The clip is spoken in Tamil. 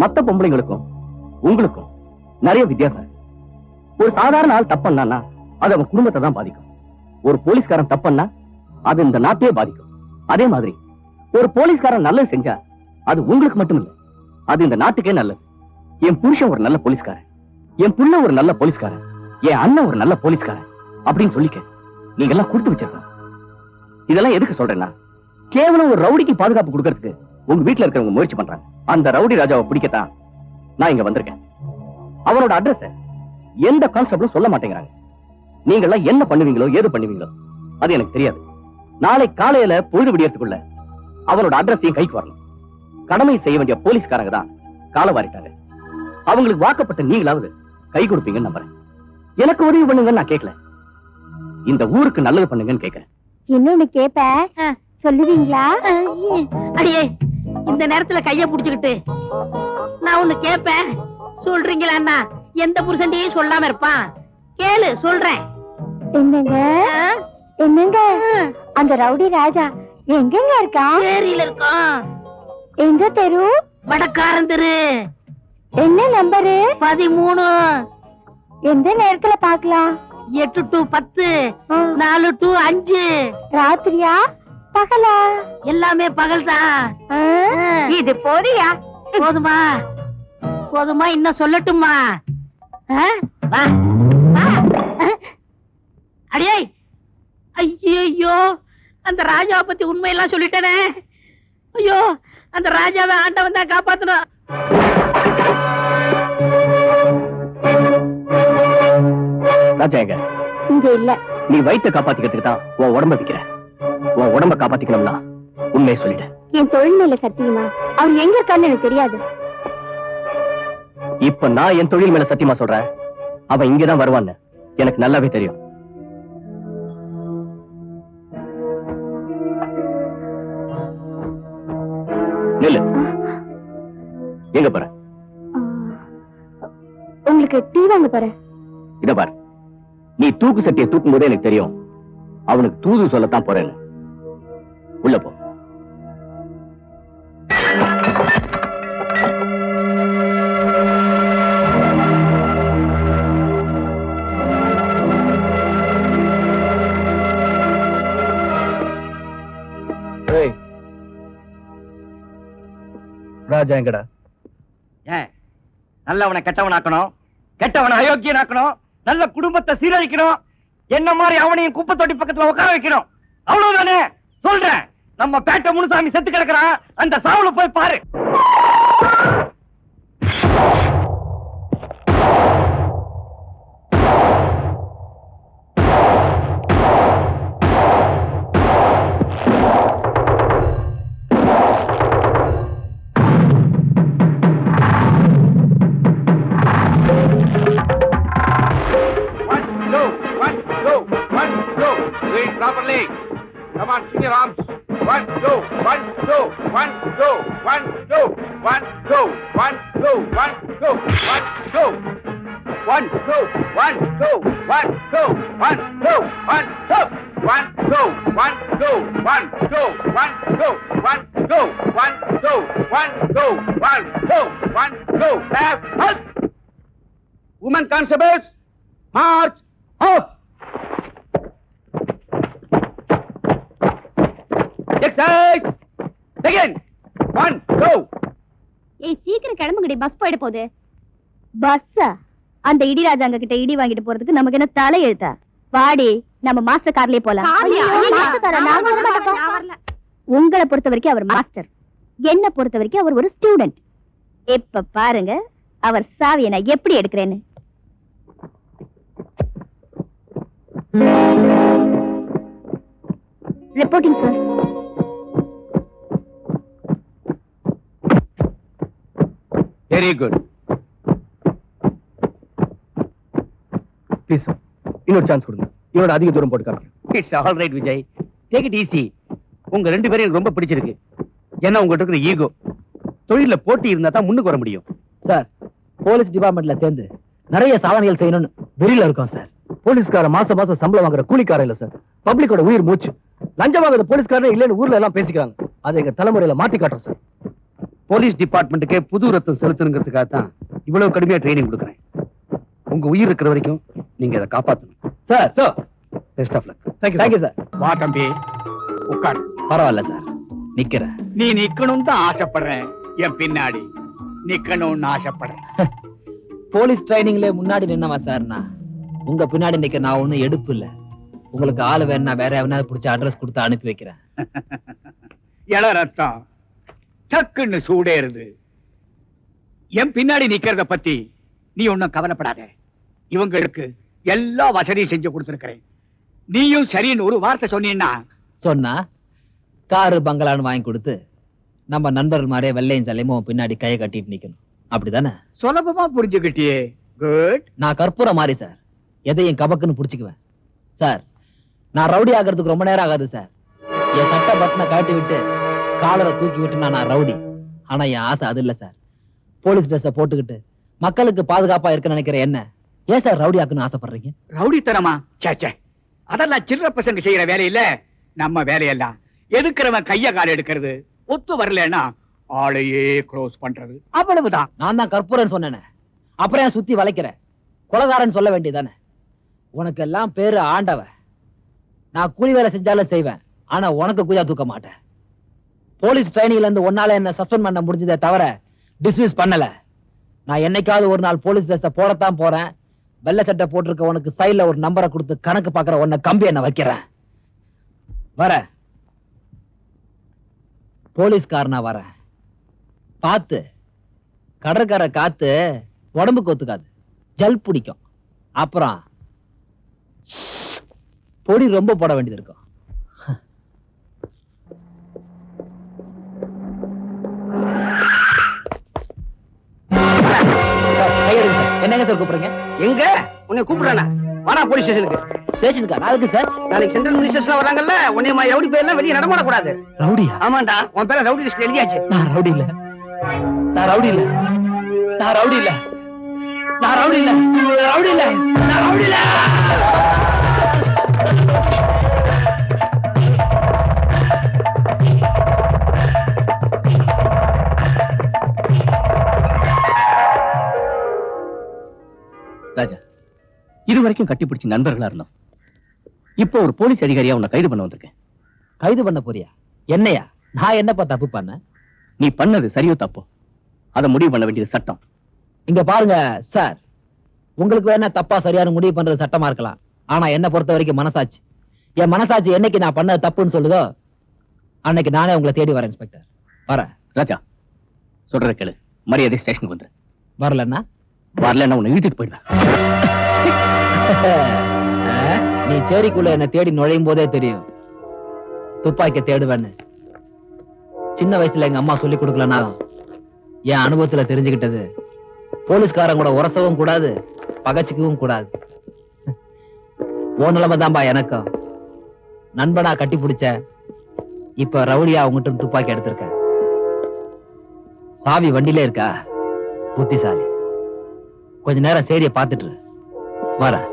மத்த பொம்பளைங்களுக்கும் உங்களுக்கும் நிறைய வித்தியாசம் ஒரு சாதாரண ஆள் தப்பண்ணா அது அவன் குடும்பத்தை தான் பாதிக்கும். ஒரு போலீஸ்காரன் தப்பண்ணா அது இந்த நாட்டையே பாதிக்கும். அதே மாதிரி ஒரு போலீஸ்காரன் நல்லது செஞ்சா அது உங்களுக்கு மட்டும் இல்ல அது இந்த நாட்டுக்கே நல்லது. என் புருஷன் ஒரு நல்ல போலீஸ்காரன் என் புள்ள ஒரு நல்ல போலீஸ்காரன் என் அண்ணன் ஒரு நல்ல போலீஸ்காரன் அப்படின்னு சொல்லிக்க நீங்க எல்லாம் கொடுத்து வச்சிருக்கோம் இதெல்லாம் எதுக்கு சொல்றேன்னா கேவலம் ஒரு ரவுடிக்கு பாதுகாப்பு கொடுக்கறதுக்கு உங்க வீட்டுல இருக்கிறவங்க முயற்சி பண்றாங்க. அந்த ரவுடி ராஜாவை பிடிக்கத்தான் நான் இங்க வந்திருக்கேன். அவனோட அட்ரஸ் எந்த கான்ஸ்டபிளும் சொல்ல மாட்டேங்கிறாங்க. நீங்க எல்லாம் என்ன பண்ணுவீங்களோ ஏது பண்ணுவீங்களோ அது எனக்கு தெரியாது. நாளை காலையில பொழுது விடியறதுக்குள்ள அவனோட அட்ரஸையும் கைக்கு வரணும். கடமை செய்ய வேண்டிய போலீஸ்காரங்க தான் காலை வாரிட்டாங்க. அவங்களுக்கு வாக்கப்பட்ட நீங்களாவது கை கொடுப்பீங்கன்னு நம்புறேன். எனக்கு உதவி பண்ணுங்கன்னு நான் கேட்கல. இந்த ஊருக்கு நல்லது பண்ணுங்கன்னு கேட்கிறேன். இன்னொன்னு கேப்ப. சொல்லுவீங்களா? அடியே. இந்த நேரத்துல கைய புடிச்சுக்கிட்டு நான் ஒண்ணு கேப்பேன். சொல்றீங்களா அண்ணா? எந்த புருஷன்டையும் சொல்லாம இருப்பான். கேளு சொல்றேன். என்னங்க? என்னங்க? அந்த ரவுடி ராஜா எங்கங்க இருக்கான்? ஏரியில இருக்கோம் எங்க தெரு? வடக்காரன் தெரு. என்ன நம்பரு? பதிமூணு. எந்த நேரத்துல பாக்கலாம்? எட்டு டு பத்து. நாலு டு அஞ்சு. ராத்திரியா? பகலா? எல்லாமே பகல் தான்? இது போறியா போதுமா? போதுமா இன்னும் சொல்லட்டுமா? அடியே. ஐயோ அந்த ராஜாவை பத்தி உண்மையெல்லாம் சொல்லிட்டேனே. ஐயோ அந்த ராஜாவை ஆண்டவன் தான் காப்பாத்தணும். ராஜா எங்க இங்க இல்ல. நீ வயித்தை காப்பாத்திக்கிறதுக்கு தான் உன் உடம்ப விக்கிற. உன் உடம்ப காப்பாத்திக்கணும்னா உண்மையை சொல்லிட்டேன் என் தொழில் மேல சத்தியமா? அவர் எங்க இருக்கான்னு எனக்கு தெரியாது. இப்ப நான் என் தொழில் மேல சத்தியமா சொல்றேன்? அவன் இங்கதான் வருவான்னு எனக்கு நல்லாவே தெரியும். நில்லு. எங்க போற. உங்களுக்கு டீ வாங்க போறேன். இத பார். நீ தூக்கு சட்டியை தூக்கும் போதே எனக்கு தெரியும். அவனுக்கு தூது சொல்லத்தான் போறேன்னு. உள்ள போ. ராஜா எங்கடா? ஏன்? நல்லவனை கெட்டவனாக்கணும். கெட்டவனை அயோக்கியனாக்கணும். நல்ல குடும்பத்தை சீரழிக்கணும். என்ன மாதிரி அவனையும் குப்பை தொட்டி பக்கத்துல உட்கார வைக்கணும். அவ்வளவுதானே? சொல்றேன். நம்ம பேட்டை முனுசாமி செத்து கிடக்குறான் அந்த சாவுல போய் பாரு One, two, one, two, one, two. Do it properly. Come on, swing your arms. One, two, one, two, one, two, one, two, one, two, one, two, one, two, one, two. One, two, one, two, one, two, one, two, one, two. One, two, one, two, one, two, one, two, one, two, one, two, one, two, one, two, one, two. Left, halt. Women constables, march off. Exercise. Begin. One, two. ஏய் சீக்கிரம் கிளம்புங்கடி. பஸ் போயிட போகுது. பஸ்ஸா அந்த இடிராஜாங்க கிட்ட இடி வாங்கிட்டு போறதுக்கு நமக்கு என்ன தலை எழுத்தா? வாடி நம்ம மாஸ்டர் கார்லயே போலாம். உங்களை பொறுத்த வரைக்கும் அவர் மாஸ்டர் என்ன பொறுத்த வரைக்கும் அவர் ஒரு ஸ்டூடெண்ட் இப்ப பாருங்க அவர் சாவியை நான் எப்படி எடுக்கிறேன்னு. Reporting sir very good please இன்னொரு சான்ஸ் கொடுங்க. இவனோட அதிக தூரம் போட்டு காமிக்கிறேன் it's all right Vijay take it easy உங்க ரெண்டு பேரும் எனக்கு ரொம்ப பிடிச்சிருக்கு. ஏன்னா உங்ககிட்ட இருக்கிற ஈகோ தொழில போட்டி இருந்தா தான் முன்னுக்கு வர முடியும். சார் போலீஸ் டிபார்ட்மெண்ட்ல சேர்ந்து நிறைய சாதனைகள் செய்யணும்னு வெறியில இருக்கோம் சார் போலீஸ்கார மாசம் மாசம் சம்பளம் வாங்குற கூலிக்காரன் இல்ல சார் பப்ளிக்கோட உயிர் மூச்சு. லஞ்சம் வாங்குற போலீஸ்காரனே இல்லைன்னு ஊர்ல எல்லாம் பேசிக்கிறாங்க. அதை எங்க தலைமுறையில மாத்தி காட்டுறோம் சார் போலீஸ் டிபார்ட்மெண்ட்டுக்கே புது ரத்தம் செலுத்தணுங்கிறதுக்காக தான் இவ்வளவு கடுமையா ட்ரைனிங் கொடுக்குறேன். உங்க உயிர் இருக்கிற வரைக்கும் நீங்க இதை காப்பாத்தணும். Sir sir best of luck thank you thank you sir வா தம்பி. உட்கார். பரவாயில்ல சார் நிக்கிறேன். நீ நிக்கணும் தான் ஆசைப்படுறேன். என் பின்னாடி. நிக்கணும்னு ஆசைப்படுறேன். போலீஸ் ட்ரைனிங்ல முன்னாடி நின்னவா சார் நான். உங்க பின்னாடி நிக்க நான் ஒண்ணும் எடுப்பு இல்ல. உங்களுக்கு ஆளு வேணா வேற எவனாவது பிடிச்ச அட்ரஸ் கொடுத்து அனுப்பி வைக்கிறேன். இள ரத்தம். டக்குன்னு சூடேறுது. என் பின்னாடி நிக்கிறத பத்தி நீ ஒன்னும் கவலைப்படாத. இவங்களுக்கு எல்லா வசதியும் செஞ்சு கொடுத்துருக்கிறேன். நீயும் சரின்னு ஒரு வார்த்தை சொன்னீன்னா? சொன்னா காரு பங்களான்னு வாங்கி கொடுத்து நம்ம நண்பர்கள் மாதிரியே வெள்ளையும் சலையும் பின்னாடி கையை கட்டிட்டு நிக்கணும். அப்படிதானே? சுலபமா புரிஞ்சுக்கிட்டியே. குட் நான் கற்பூரம் மாதிரி சார். எதையும் கபக்குன்னு புடிச்சுக்குவேன். சார் நான் ரவுடி ஆகிறதுக்கு ரொம்ப நேரம் ஆகாது சார். என் சட்டை பட்டனை கழட்டி விட்டு காலரை தூக்கி விட்டு நான் ரவுடி. ஆனா என் ஆசை அது இல்ல சார். போலீஸ் ட்ரெஸ்ஸை போட்டுக்கிட்டு மக்களுக்கு பாதுகாப்பா இருக்குன்னு நினைக்கிற என்ன? ஏன் சார் ரவுடி ஆக்குன்னு ஆசைப்படுறீங்க? ரவுடித்தனமா? சே சே அதெல்லாம் சில்லற பசங்க செய்யற வேலையில நம்ம வேலையெல்லாம். எதுக்குறவன் கைய கால் எடுக்கிறது? ஒத்து வரலன்னா ஆளையே க்ளோஸ் பண்றது. அவ்வளவுதான். நான் தான் கற்பூரன் சொன்னேனே. அப்புறம் ஏன் சுத்தி வளைக்கிற? கொலகாரன் சொல்ல வேண்டியதானே உனக்கு எல்லாம் பேரு ஆண்டவ நான் கூலி வேலை செஞ்சாலும் செய்வேன். ஆனா உனக்கு கூஜா தூக்க மாட்டேன். போலீஸ் ட்ரைனிங்ல இருந்து ஒன்னால என்ன சஸ்பெண்ட் பண்ண முடிஞ்சதே தவிர டிஸ்மிஸ் பண்ணல. நான் என்னைக்காவது ஒரு நாள் போலீஸ் ட்ரெஸ் போடத்தான் போறேன். வெள்ளை சட்டை போட்டிருக்க உனக்கு சைடில் ஒரு நம்பரை கொடுத்து கணக்கு பாக்குற உன்னை கம்பி என்ன வைக்கிறேன். வர. போலீஸ்காரனா வரேன் பார்த்து. கடற்கரை காத்து உடம்புக்கு ஒத்துக்காது. ஜல் பிடிக்கும். அப்புறம் பொடி ரொம்ப போட வேண்டியது இருக்கும். என்னங்க சார் கூப்பிடுறீங்க? எங்க? உன்னை கூப்பிடுறானா? வாடா போலீஸ் ஸ்டேஷனுக்கு ஸ்டேஷனுக்கா நாளைக்கு சார்? நாளைக்கு சென்ட்ரல் மினிஸ்டர்ஸ்லாம் வராங்கல்ல உன்னை மாதிரி ரவுடி பேர்லாம் வெளியே நடமாடக்கூடாது. ரவுடியா? ஆமாண்டா உன் பேர ரவுடி லிஸ்ட் எழுதியாச்சு. நான் ரவுடி இல்ல. நான் ரவுடி இல்ல. நான் ரவுடி இல்ல. நான் ரவுடி இல்ல. நான் ரவுடி இல்ல. நான் ரவுடி இல்ல. ராஜா இது வரைக்கும் கட்டிப்பிடிச்ச நண்பர்களா இருந்தோம். இப்போ ஒரு போலீஸ் அதிகாரியா உன்னை கைது பண்ண வந்திருக்கேன். கைது பண்ண போறியா? என்னையா? நான் என்னப்பா தப்பு பண்ணேன்? நீ பண்ணது சரியோ தப்போ? அதை முடிவு பண்ண வேண்டியது சட்டம். இங்க பாருங்க சார். உங்களுக்கு வேணா தப்பா சரியான முடிவு பண்றது சட்டமா இருக்கலாம். ஆனா என்ன பொறுத்த வரைக்கும் மனசாட்சி. என் மனசாட்சி என்னைக்கு நான் பண்ணது தப்புன்னு சொல்லுதோ அன்னைக்கு நானே உங்களை தேடி வரேன் இன்ஸ்பெக்டர். வரேன். ராஜா சொல்ற கேளு. மரியாதை ஸ்டேஷனுக்கு வந்துரு வரலன்னா வரலன்னா உன்னை இழுத்துட்டு போயிடுவேன் நீ சேரிக்குள்ள என்ன தேடி நுழையும் போதே தெரியும். துப்பாக்கி தேடுவேன்னு. சின்ன வயசுல எங்க அம்மா சொல்லி கொடுக்கலனா என் அனுபவத்துல தெரிஞ்சுக்கிட்டது போலீஸ்காரன் கூட உரசவும் கூடாது பகச்சிக்கவும் கூடாது. ஓ நிலைமை தான்பா எனக்கும். நண்பனா கட்டி பிடிச்ச இப்ப ரவுடியா அவங்ககிட்ட துப்பாக்கி எடுத்திருக்க. சாவி வண்டியிலே இருக்கா? புத்திசாலி. கொஞ்ச நேரம் சேரிய பார்த்துட்டு Thank வரேன்